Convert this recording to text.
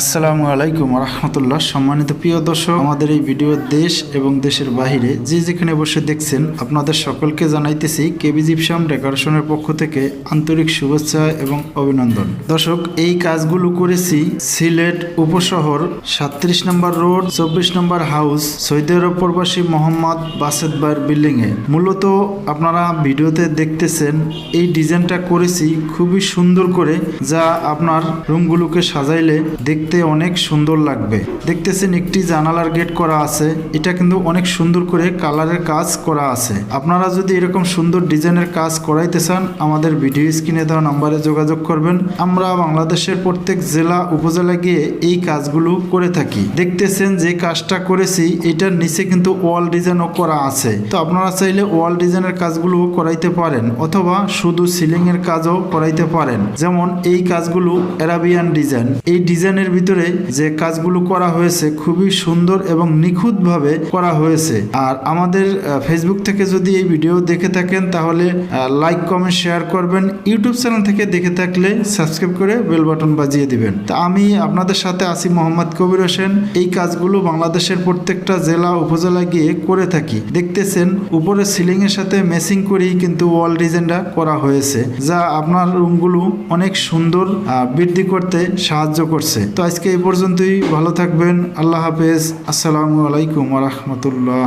আসসালামু আলাইকুম রহমতুল্লাহ সম্মানিত প্রিয় দর্শক, আমাদের এই ভিডিও দেশ এবং দেশের বাহিরে যে যেখানে বসে দেখছেন, আপনাদের সকলকে জানাইতেছি কেবি জিপসাম ডেকোরেশনের পক্ষ থেকে আন্তরিক শুভেচ্ছা এবং অভিনন্দন। দর্শক, এই কাজগুলো করেছি সিলেট উপশহর সাত্রিশ নম্বর রোড, চব্বিশ নম্বর হাউস সৌদি আরব প্রবাসী মোহাম্মদ বাসেদ ভাইয়ের বিল্ডিং এ মূলত আপনারা ভিডিওতে দেখতেছেন, এই ডিজাইনটা করেছি খুবই সুন্দর করে, যা আপনার রুমগুলোকে সাজাইলে দেখতে অনেক সুন্দর লাগবে। দেখতেছেন একটি জানালার গেট করা আছে। এটা কিন্তু অনেক সুন্দর করে কালারের কাজ করা আছে। আপনারা যদি এরকম সুন্দর ডিজাইনের কাজ করাইতে চান, আমাদের ভিডিও স্ক্রিনে দেওয়া নাম্বারে যোগাযোগ করবেন। আমরা বাংলাদেশের প্রত্যেক জেলা উপজেলা গিয়ে এই কাজগুলো করে থাকি। দেখতেছেন যে কাজটা করেছি, এটার নিচে কিন্তু ওয়াল ডিজাইনও করা আছে। তো আপনারা চাইলে ওয়াল ডিজাইনের কাজগুলো করাইতে পারেন, অথবা শুধু সিলিং এর কাজও করাইতে পারেন। যেমন এই কাজগুলো অ্যারাবিয়ান ডিজাইন। এই ডিজাইনের ভিতরে যে কাজগুলো করা হয়েছে খুবই সুন্দর এবং নিখুঁতভাবে করা হয়েছে। আর আমাদের ফেসবুক থেকে যদি এই ভিডিও দেখে থাকেন, তাহলে লাইক কমেন্ট শেয়ার করবেন। ইউটিউব চ্যানেল থেকে দেখে থাকলে সাবস্ক্রাইব করে বেল বাটন বাজিয়ে দিবেন। তা আমি আপনাদের সাথে আসি মোহাম্মদ কবির হোসেন। এই কাজগুলো বাংলাদেশের প্রত্যেকটা জেলা উপজেলা গিয়ে করে থাকি। দেখতেছেন, উপরে সিলিং এর সাথে মেসিং করেই কিন্তু ওয়াল ডিজাইনটা করা হয়েছে, যা আপনার রুমগুলো অনেক সুন্দর বৃদ্ধি করতে সাহায্য করছে। তো আজকে এই পর্যন্তই ভালো থাকবেন আল্লাহ হাফেজ আসসালামু আলাইকুম রহমতুল্লাহ।